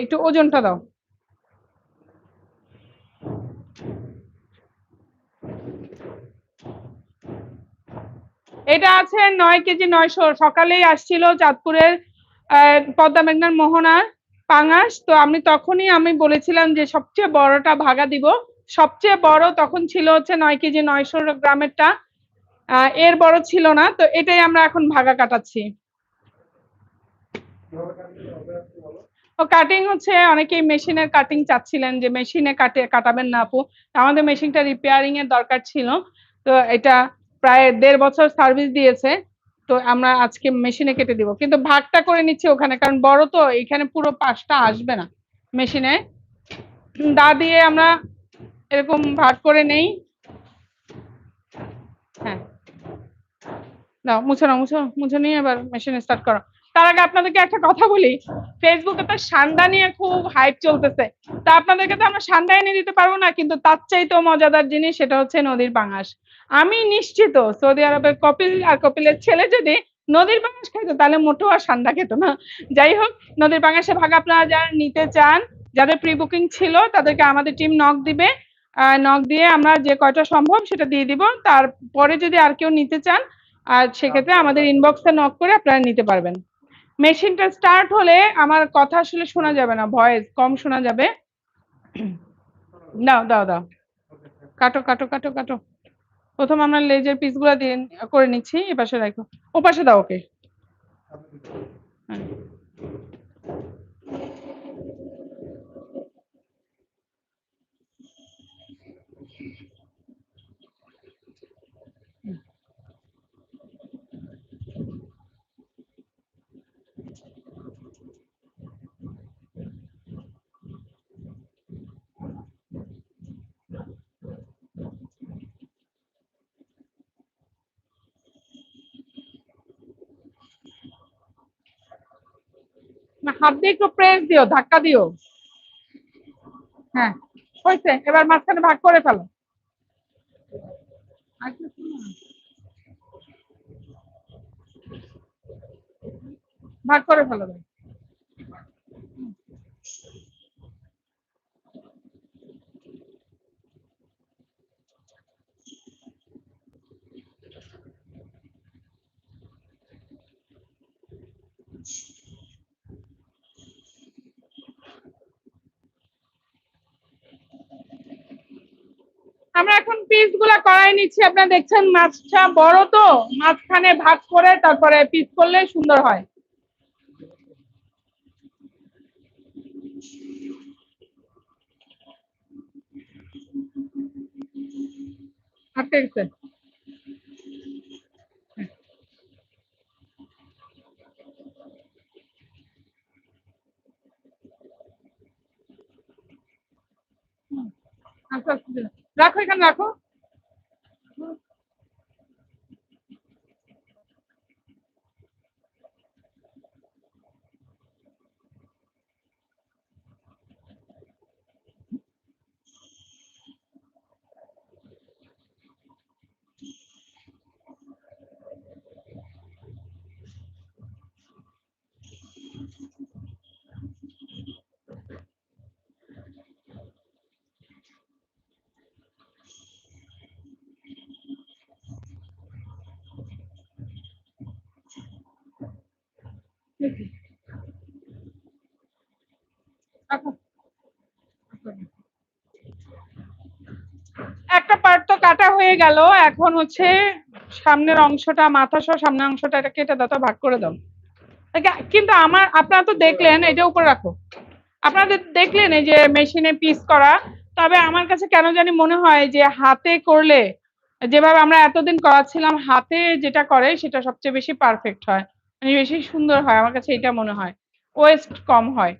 একটু ওজনটা দাও। এটা আছে নয় কেজি নয়শো। সকালেই আসছিল চাঁদপুরের পদ্মা মেঘনার মোহনার পাঙাশ। তো আমি তখনই আমি বলেছিলাম যে সবচেয়ে বড়টা ভাগা দিব। সবচেয়ে বড় তখন ছিল হচ্ছে নয় কেজি নয়শো গ্রামেরটা। এর বড় ছিল না। তো এটাই আমরা এখন ভাগা কাটাচ্ছি। কাটিং হচ্ছে, অনেকেই মেশিনের কাটিং চাচ্ছিলেন যে মেশিনে কাটে, কাটাবেন না আপু। আমাদের মেশিনটা রিপেয়ারিং এর দরকার ছিল। তো এটা প্রায় দেড় বছর সার্ভিস দিয়েছে। তো আমরা আজকে মেশিনে কেটে দিব। কিন্তু ভাগটা করে নিচ্ছি ওখানে, কারণ বড় তো এখানে পুরো পাশটা আসবে না মেশিনে দা দিয়ে আমরা এরকম ভাগ করে নেই। হ্যাঁ। দাও, মুছো না মুছো মুছে নিয়ে এবার মেশিন স্টার্ট করো। তার আগে আপনাদেরকে একটা কথা বলি। ফেসবুকে তো সান্দা নিয়ে খুব হাইপ চলতেছে। তা আপনাদেরকে তো আমরা সান্ডা এনে দিতে পারব না, কিন্তু তার চাইতেও মজাদার জিনিস সেটা হচ্ছে নদীর পাঙাশ আমি নিশ্চিত সৌদি আরবের কপিল আর কপিলের ছেলে যদি নদীর পাঙাশ খাইতো, তাহলে মোটেও আর সান্দা খেত না। যাই হোক, নদীর পাঙাশে ভাগ আপনারা যারা নিতে চান, যাদের প্রি বুকিং ছিল, তাদেরকে আমাদের টিম নক দিবে। নক দিয়ে আমরা যে কয়টা সম্ভব সেটা দিয়ে দিব। তারপরে যদি আর কেউ নিতে চান, আর সেক্ষেত্রে আমাদের ইনবক্সে নক করে আপনারা নিতে পারবেন। মেশিনটা স্টার্ট হলে আমার কথা আসলে শোনা যাবে না ভয়েস কম শোনা যাবে। দাও দাও দাও। কাটো কাটো কাটো কাটো। প্রথম আমরা লেজের পিসগুলো দিয়ে করে নিচ্ছি, এপাশে পাশে রাখো ও পাশে দাও ওকে। হ্যাঁ। না, হাত দিয়ে একটু প্রেস দিও, ধাক্কা দিও। হ্যাঁ হয়েছে, এবার মাঝখানে ভাগ করে ফেলো। ভাগ করে ফেলো ভাই। আমরা এখন পিসগুলা করাই নিচ্ছি। আপনারা দেখছেন মাছটা বড় তো, মাঝখানে ভাগ করে তারপরে পিস করলে সুন্দর হয়। আচ্ছা আচ্ছা। রাখো এখানে রাখো একটা পার্ট তো কাটা হয়ে গেল। এখন হচ্ছে সামনের অংশটা, মাথা সহ সামনের অংশটা, এটা কেটে দাও ভাগ করে দাও। কিন্তু আমার, আপনারা তো দেখলেন এটা উপরে রাখো। আপনাদের দেখলেন, এই যে মেশিনে পিস করা, তবে আমার কাছে কেন জানি মনে হয় যে হাতে করলে, যেভাবে আমরা এতদিন করাচ্ছিলাম, হাতে যেটা করে, সেটা সবচেয়ে বেশি পারফেক্ট হয়। বেশি সুন্দর হয় আমার কাছে এটা মনে হয়। ওয়েস্ট কম হয়।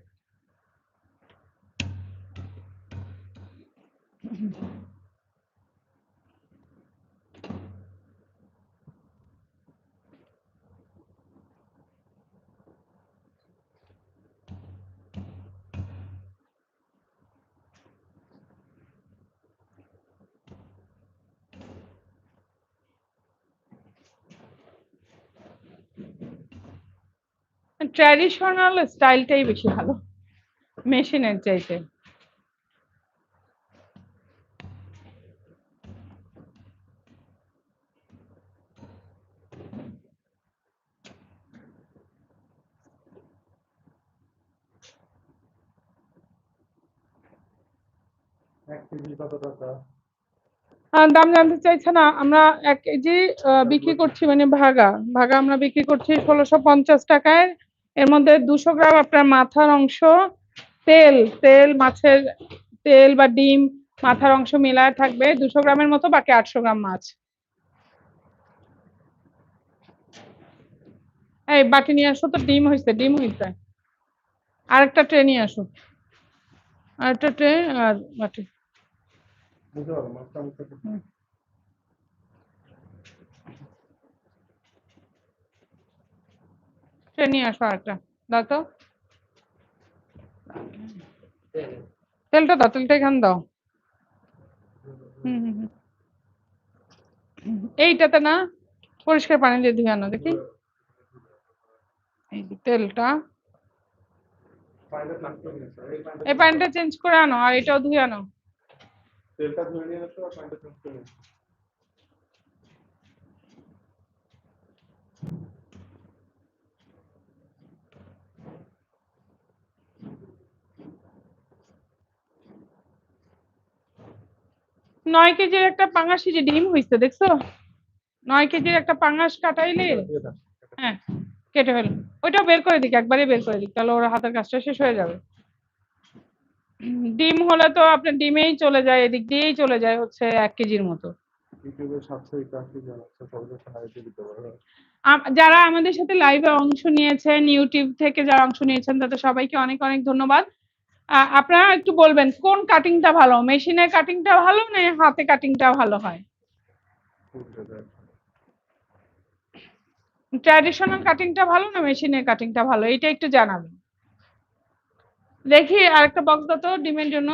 ট্র্যাডিশনাল স্টাইলটাই বেশি ভালো। মেশিনের চাইতে। দাম জানতে চাইছে না। আমরা এক কেজি বিক্রি করছি মানে ভাগা। ভাগা আমরা বিক্রি করছি ষোলোশো পঞ্চাশ টাকায় এর মধ্যে দুশো গ্রাম আপনার মাথার অংশ তেল তেল মাছের তেল বা ডিম মাথার অংশ মিলায় থাকবে। দুশো গ্রামের মতো বাকি আটশো গ্রাম মাছ। এই বাটি নিয়ে আসো তো ডিম হয়েছে ডিম হয়েছে আরেকটা ট্রে নিয়ে আসো। আরেকটা ট্রে আর বাটি। বুঝতে পারো মাছটা আমি তো- ট্রে নিয়ে আসো আরেকটা। দাও তো। তেলটা দাও, তেলটা এখানে দাও। হুম হুম। এইটাতে না পরিষ্কার পানি দিয়ে ধুয়ে আনো, দেখি। তেলটা। এই পানিটা- চেঞ্জ করে আনো আর এটাও ধুয়ে আনো। তেলটা ধুয়ে নিয়ে এসো আর পানিটা চেঞ্জ করে নয় কেজির একটা পাঙাশ যে ডিম হইছে দেখছ? নয় কেজির একটা পাঙাশ কাটাইলে হ্যাঁ কেটে ফেল ওইটাও বের করে দিক একবারে বের করে দিক তাহলে ওর হাতের কাজটা শেষ হয়ে যাবে। ডিম হলে তো আপনার ডিমেই চলে যায় এদিক দিয়েই চলে যায় হচ্ছে এক কেজির মতো। আম- যারা আমাদের সাথে লাইভে অংশ নিয়েছেন ইউটিউব থেকে যারা অংশ নিয়েছেন তাদের সবাইকে অনেক অনেক ধন্যবাদ। আপনারা একটু বলবেন, কোন কাটিংটা ভালো? মেশিনের কাটিংটা ভালো না হাতে কাটিংটা ভালো হয়? ট্র্যাডিশনাল কাটিংটা ভালো না মেশিনের কাটিংটা ভালো? এটা একটু জানাবেন। দেখি আরেকটা বক্স দাও তো, ডিমের জন্য।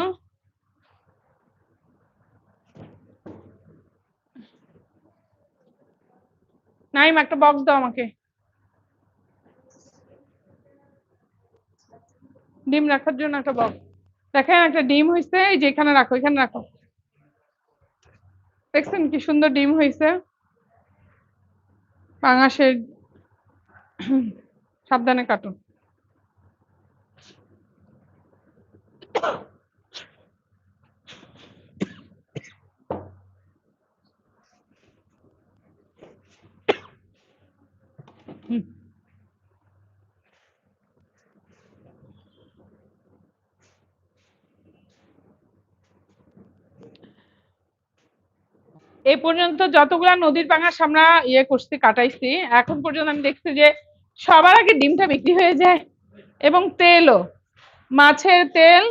নাইম, একটা বক্স দাও আমাকে। ডিম রাখার জন্য একটা বক্স দেখেন, একটা ডিম হয়েছে এই যে এখানে রাখো এখানে রাখো। দেখছেন কি সুন্দর ডিম হয়েছে পাঙাশের সাবধানে কাটুন এই পর্যন্ত যতগুলা নদীর পাঙাশ আমরা ইয়ে করছি, কাটাইছি, এখন পর্যন্ত আমি দেখছি যে সবার আগে ডিমটা বিক্রি হয়ে যায় এবং তেলও। মাছের তেল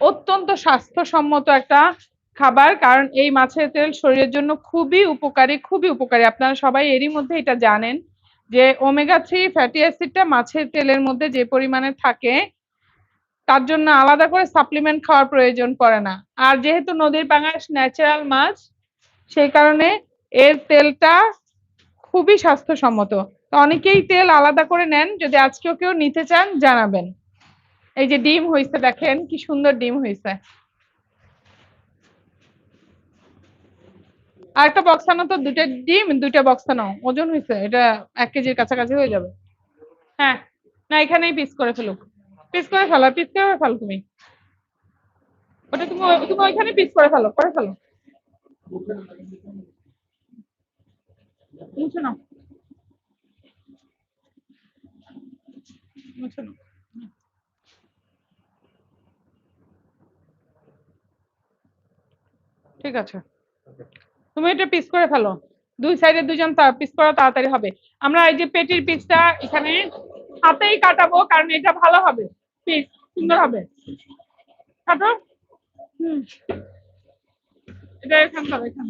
অত্যন্ত স্বাস্থ্যসম্মত একটা খাবার, কারণ এই মাছের তেল শরীরের জন্য খুবই উপকারী খুবই উপকারী। আপনারা সবাই এরই মধ্যে এটা জানেন যে ওমেগা থ্রি ফ্যাটি অ্যাসিডটা মাছের তেলের মধ্যে যে পরিমাণে থাকে তার জন্য আলাদা করে সাপ্লিমেন্ট খাওয়ার প্রয়োজন পড়ে না। আর যেহেতু নদীর পাঙাশ ন্যাচারাল মাছ, সেই কারণে এর তেলটা খুবই স্বাস্থ্যসম্মত। অনেকেই তেল আলাদা করে নেন, যদি আজকেও কেউ নিতে চান, জানাবেন। এই যে ডিম হয়েছে, দেখেন কি সুন্দর ডিম হয়েছে। আর একটা বক্স আনো তো, দুইটা ডিম, দুইটা বক্স আনো। ওজন হয়েছে, এটা এক কেজির কাছাকাছি হয়ে যাবে। হ্যাঁ না, এখানেই পিস করে ফেলুক। পিস করে ফেলো পিস করে ফেলো তুমি। ওটা তুমি তুমি ওইখানে পিস করে ফেলো করে ফেলো। ঠিক আছে। তুমি এটা পিস করে ফেলো। দুই সাইডে দুজন পিস করা তাড়াতাড়ি হবে। আমরা এই যে পেটির পিসটা এখানে হাতেই কাটাবো, কারণ এটা ভালো হবে। পিস সুন্দর হবে। কাটো হুম। এটা এখান থেকে এখান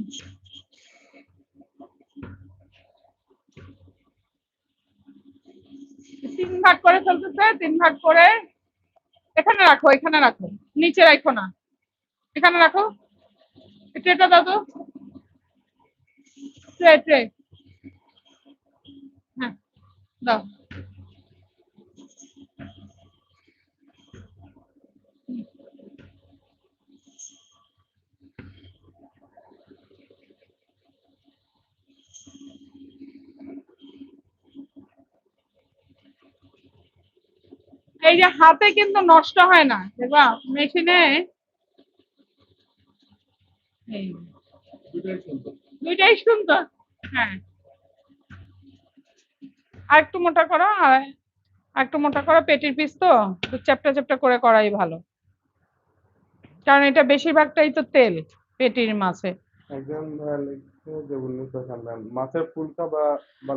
তিন ভাগ করে চলতেছে, তিন ভাগ করে এখানে রাখো এখানে রাখো, নিচে রাখো না। এখানে রাখো। ট্রেটা দাও তো। Tray tray. হ্যাঁ দাও। এই যে হাতে কিন্তু নষ্ট হয় না। দেখবা মেশিনে দুইটাই সুন্দর হ্যাঁ। আর একটু মোটা করো আর একটু মোটা করো পেটির পিস তো চ্যাপটা চ্যাপটা করে করাই ভালো। কারণ এটা বেশিরভাগটাই তো তেল পেটির মাছে।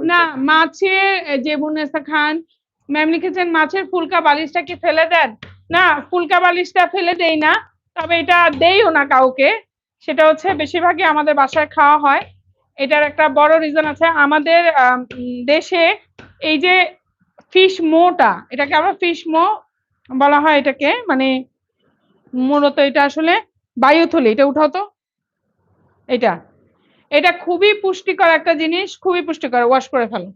না। মাছের যে বুনেসা খান ম্যাম লিখেছেন মাছের ফুলকা বালিশটা কি ফেলে দেন? না ফুলকা বালিশটা ফেলে দেই না তবে এটা দেইও না কাউকে। সেটা হচ্ছে বেশিরভাগই আমাদের বাসায় খাওয়া হয়। এটার একটা বড় রিজন আছে। আমাদের আম, দেশে এই যে ফিশ মোটা এটাকে আমরা ফিশ মো বলা হয় এটাকে মানে মূলত এটা আসলে বায়ুথলি এটা উঠাও তো। এটা এটা খুবই পুষ্টিকর একটা জিনিস খুবই পুষ্টিকর ওয়াশ করে ফেলো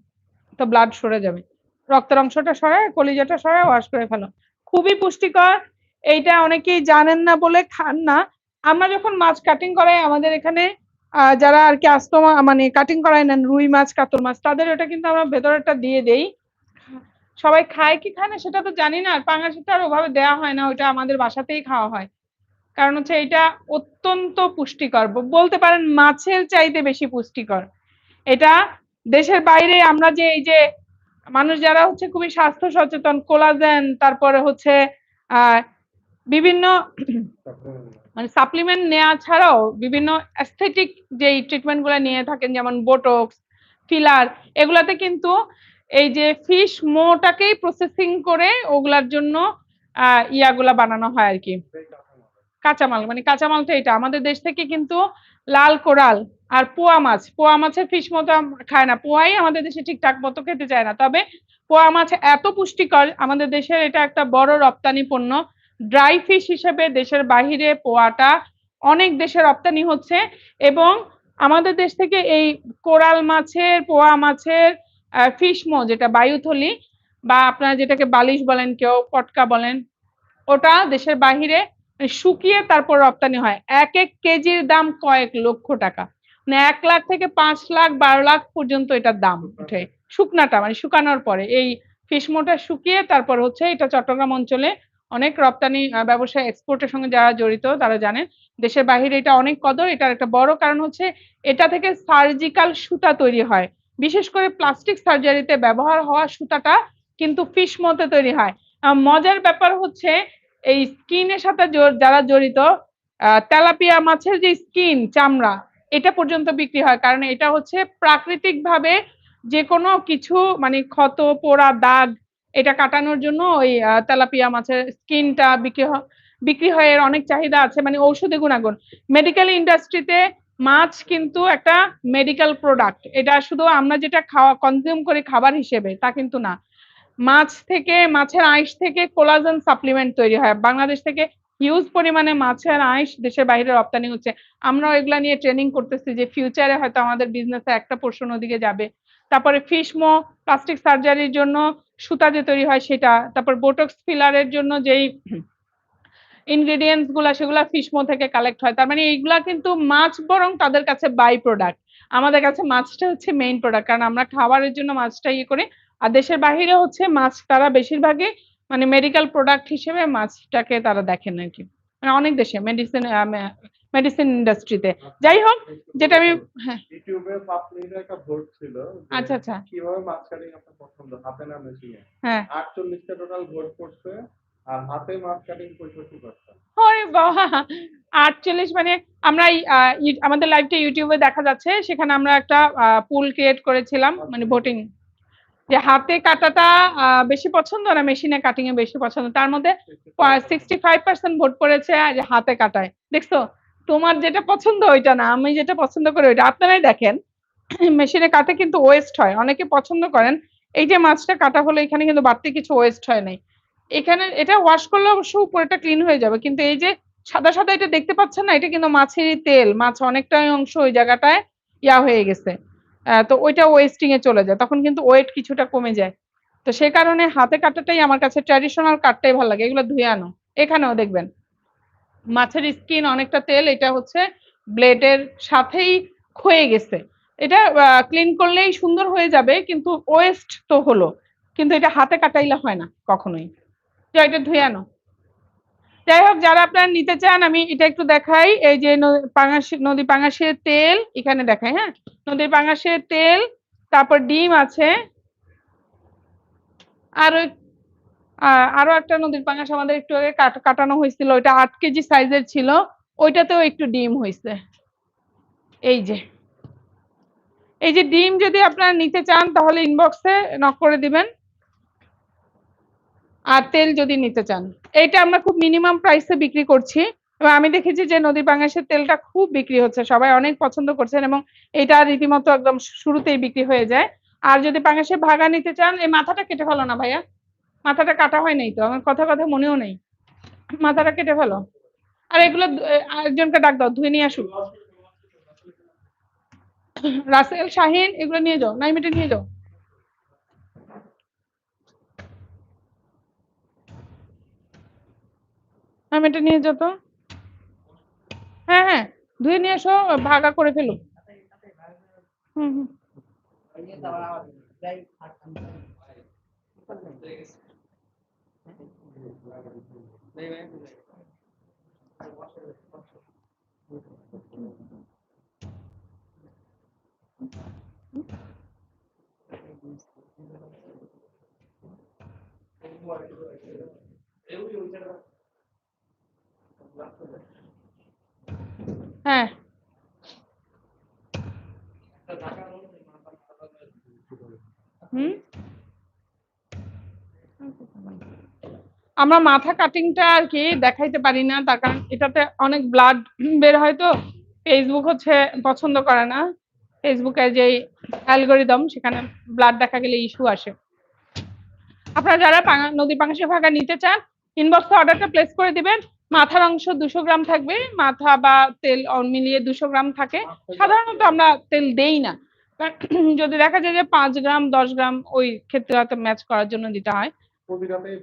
তো ব্লাড সরে যাবে। রক্তের অংশটা সরায়, কলিজাটা সরায় ওয়াশ করে ফেলো। খুবই পুষ্টিকর। এইটা অনেকেই জানেন না বলে খান না। আমরা যখন মাছ কাটিং করাই, আমাদের এখানে যারা আর কি আস্ত মানে কাটিং করাই নেন রুই মাছ, কাতল মাছ, তাদের ওটা কিন্তু আমরা ভেতরেরটা দিয়ে দেই। সবাই খায় কি খায় না সেটা তো জানি না, আর পাঙাশিটা আর ওভাবে দেওয়া হয় না ওটা আমাদের বাসাতেই খাওয়া হয়। কারণ হচ্ছে এটা অত্যন্ত পুষ্টিকর। বলতে পারেন মাছের চাইতে বেশি পুষ্টিকর। এটা দেশের বাইরে আমরা যে এই যে মানুষ যারা হচ্ছে খুবই স্বাস্থ্য সচেতন কোলাজেন তারপরে হচ্ছে বিভিন্ন মানে সাপ্লিমেন্ট নেওয়া ছাড়াও বিভিন্ন অ্যাস্থেটিক যে ট্রিটমেন্টগুলো নিয়ে থাকেন, যেমন বোটক্স ফিলার এগুলাতে কিন্তু এই যে ফিশ মোটাকেই প্রসেসিং করে ওগুলার জন্য ইয়াগুলা বানানো হয় আর কি। কাঁচামাল মানে কাঁচামালটা এটা আমাদের দেশ থেকে কিন্তু লাল কোরাল আর পোয়া মাছ, পোয়া মাছের ফিশ মতো খায় না। পোয়াই আমাদের দেশে ঠিকঠাক মতো খেতে চায় না। তবে পোয়া মাছ এত পুষ্টিকর, আমাদের দেশের এটা একটা বড় রপ্তানি পণ্য। ড্রাই ফিশ হিসেবে দেশের বাহিরে পোয়াটা অনেক দেশে রপ্তানি হচ্ছে এবং আমাদের দেশ থেকে এই কোরাল মাছের, পোয়া মাছের ফিশমো যেটা বায়ুথলি বা আপনারা যেটাকে বালিশ বলেন, কেউ পটকা বলেন, ওটা দেশের বাহিরে শুকিয়ে তারপর রপ্তানি হয়। এক এক কেজির দাম কয়েক লক্ষ টাকা। মানে এক লাখ থেকে পাঁচ লাখ, বারো লাখ পর্যন্ত এটার দাম ওঠে। শুকনাটা মানে শুকানোর পরে। এই ফিশমোটা শুকিয়ে তারপর হচ্ছে এটা চট্টগ্রাম অঞ্চলে অনেক রপ্তানি ব্যবসা এক্সপোর্টের সঙ্গে যারা জড়িত, তারা জানেন, দেশের বাইরে এটা অনেক কদর, এটার একটা বড় কারণ হচ্ছে এটা থেকে সার্জিক্যাল সুতা তৈরি হয়। বিশেষ করে প্লাস্টিক সার্জারিতে ব্যবহার হওয়া সুতাটা কিন্তু ফিশ মতে তৈরি হয়। মজার ব্যাপার হচ্ছে এই স্কিনের সাথে যারা জড়িত তেলাপিয়া মাছের যে স্কিন, চামড়া এটা পর্যন্ত বিক্রি হয়। কারণ এটা হচ্ছে প্রাকৃতিক ভাবে যে কোনো কিছু মানে ক্ষত, পোড়া, দাগ এটা কাটানোর জন্য ওই তেলাপিয়া মাছের স্কিনটা বিক্রি বিক্রি হয় এর অনেক চাহিদা আছে। মানে ঔষধি গুণাগুণ। মেডিকেল ইন্ডাস্ট্রিতে মাছ কিন্তু একটা মেডিকেল প্রোডাক্ট এটা শুধু আমরা যেটা খাওয়া কনজিউম করি খাবার হিসেবে, তা কিন্তু না। মাছ থেকে, মাছের আঁশ থেকে কোলাজেন সাপ্লিমেন্ট তৈরি হয়। বাংলাদেশ থেকে হিউজ পরিমাণে মাছের আঁশ দেশের বাইরে রপ্তানি হচ্ছে। আমরাও এগুলা নিয়ে ট্রেনিং করতেছি যে ফিউচারে হয়তো আমাদের বিজনেসে একটা পোর্শন ওদিকে যাবে। তারপরে ফিশমো প্লাস্টিক সার্জারির জন্য সুতা যে তৈরি হয় সেটা। তারপর বোটক্স ফিলারের জন্য যেই ইনগ্রেডিয়েন্টসগুলা, সেগুলা ফিশমো থেকে কালেক্ট হয়। তার মানে এইগুলা কিন্তু মাছ বরং তাদের কাছে বাই প্রোডাক্ট আমাদের কাছে মাছটা হচ্ছে মেইন প্রোডাক্ট কারণ আমরা খাবারের জন্য মাছটা ইয়ে করি আর দেশের বাইরে হচ্ছে মাছ তারা বেশিরভাগই মানে মেডিকেল প্রোডাক্ট হিসেবে মাছটাকে তারা দেখেন আর কি। মানে অনেক দেশে মেডিসিন মেডিসিন ইন্ডাস্ট্রিতে যাই হোক যেটা আমি হ্যাঁ। ইউটিউবে পাঁচ একটা ভোট ছিল আচ্ছা আচ্ছা। কীভাবে মাছ কাটিং আপনার পছন্দ হাতে না মেশিনে? হ্যাঁ। আটচল্লিশটা টোটাল ভোট করছে আর হাতে মাছ কাটিং পঁয়ষট্টি পার্সেন্ট ওরে বাবা! আটচল্লিশ মানে আমরা আমাদের লাইভটা ইউটিউবে দেখা যাচ্ছে সেখানে আমরা একটা পুল ক্রিয়েট করেছিলাম মানে ভোটিং যে হাতে কাটাটা বেশি পছন্দ না, মেশিনে কাটিং এ বেশি পছন্দ। তার মধ্যে সিক্সটি ফাইভ পার্সেন্ট ভোট পড়েছে যে হাতে কাটায়। দেখছ? তোমার যেটা পছন্দ, ওইটা না। আমি যেটা পছন্দ করি, ওইটা। আপনারাই দেখেন, মেশিনে কাটে কিন্তু ওয়েস্ট হয়। অনেকে পছন্দ করেন, এই যে মাছটা কাটা হলো, এখানে কিন্তু বাড়তি কিছু ওয়েস্ট হয় নাই। এখানে এটা ওয়াশ করলে অবশ্য উপরেটা ক্লিন হয়ে যাবে। কিন্তু এই যে সাদা সাদা এটা দেখতে পাচ্ছেন না, এটা কিন্তু মাছেরই তেল। মাছ অনেকটাই অংশ ওই জায়গাটায় ইয়া হয়ে গেছে। তো ওইটা ওয়েস্টিং এ চলে যায়। তখন কিন্তু ওয়েট কিছুটা কমে যায়। তো সে কারণে হাতে কাটাটাই আমার কাছে ট্র্যাডিশনাল কাটটাই ভালো লাগে। এগুলো ধুয়ে আনো। এখানেও দেখবেন, মাছের স্কিন অনেকটা তেল, এটা হচ্ছে ব্লেডের সাথেই ক্ষয়ে গেছে। এটা ক্লিন করলেই সুন্দর হয়ে যাবে, কিন্তু ওয়েস্ট তো হলো। কিন্তু এটা হাতে কাটাইলে হয় না কখনোই। তো এটা ধুয়ে আনো। যাই হোক, যারা আপনারা নিতে চান, আমি এটা একটু দেখাই। এই যে পাঙাশ, নদী পাঙাশের তেল, এখানে দেখাই হ্যাঁ? নদীর পাঙাশের তেল, তারপর ডিম আছে। আর আরও একটা নদীর পাঙাশ আমাদের একটু আগে কাটানো হয়েছিল, ওইটা আট কেজি সাইজের ছিল, ওইটাতেও একটু ডিম হয়েছে। এই যে। এই যে ডিম যদি আপনারা নিতে চান, তাহলে ইনবক্সে নক করে দিবেন। আর তেল যদি নিতে চান। এইটা আমরা খুব মিনিমাম প্রাইসে বিক্রি করছি। এবং আমি দেখেছি যে নদী বাংলাদেশের তেলটা খুব বিক্রি হচ্ছে, সবাই অনেক পছন্দ করছেন এবং এটা রীতিমতো একদম শুরুতেই বিক্রি হয়ে যায়। আর যদি বাংলাদেশের ভাগা নিতে চান, এই মাথাটা কেটে ফেলো না ভাইয়া। মাথাটা কাটা হয় নাই তো, আমার কথা কথা মনেও নেই। মাথাটা কেটে ফেলো। আর এগুলো একজনকে ডাক দাও, ধুয়ে নিয়ে আসুক। রাসেল, শাহিন, এগুলো নিয়ে যাও, নাইমিটে নিয়ে যাও। নাইমিটে নিয়ে যাও তো। ধুয়ে নিয়ে এসো ভাগা করে ফেলো। হুম হুম। হ্যাঁ। হুম? আমরা মাথা কাটিংটা আর কি দেখাইতে পারি না, তার কারণ এটাতে অনেক ব্লাড বের হয় তো। ফেসবুক হচ্ছে পছন্দ করে না। ফেসবুকে যে অ্যালগোরিদম সেখানে ব্লাড দেখা গেলে ইস্যু আসে। আপনারা যারা নদী পাঙাশে ভাগা নিতে চান ইনবক্সে অর্ডারটা প্লেস করে দিবেন। মাথার অংশ দুশো গ্রাম থাকবে, মাথা বা তেল মিলিয়ে দুশো গ্রাম থাকে। সাধারণত আমরা তেল দেই না। যদি দেখা যায় যে পাঁচ গ্রাম, দশ গ্রাম ওই ক্ষেত্রে হয়তো ম্যাচ করার জন্য দিতে হয়।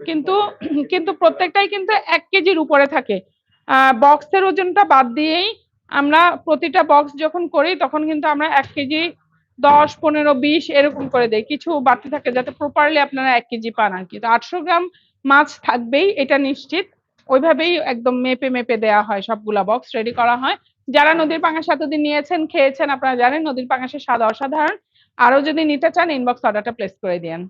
কিন্তু কিন্তু প্রত্যেকটাই কিন্তু এক কেজির উপরে থাকে। আহ বক্সের ওজনটা বাদ দিয়েই আমরা প্রতিটা বক্স যখন করি, তখন কিন্তু আমরা এক কেজি দশ, পনেরো, বিশ এরকম করে দেই। কিছু বাড়তি থাকে যাতে প্রপারলি আপনারা এক কেজি পান আর কি। তো আটশো গ্রাম মাছ থাকবেই, এটা নিশ্চিত। ওইভাবেই একদম মেপে মেপে দেয়া হয় সবগুলা বক্স রেডি করা হয়। যারা নদীর পাঙাশ এতদিন নিয়েছেন, খেয়েছেন, আপনারা জানেন নদীর পাঙাশের স্বাদ অসাধারণ। আরও যদি নিতে চান ইনবক্স অর্ডারটা প্লেস করে দিয়েন।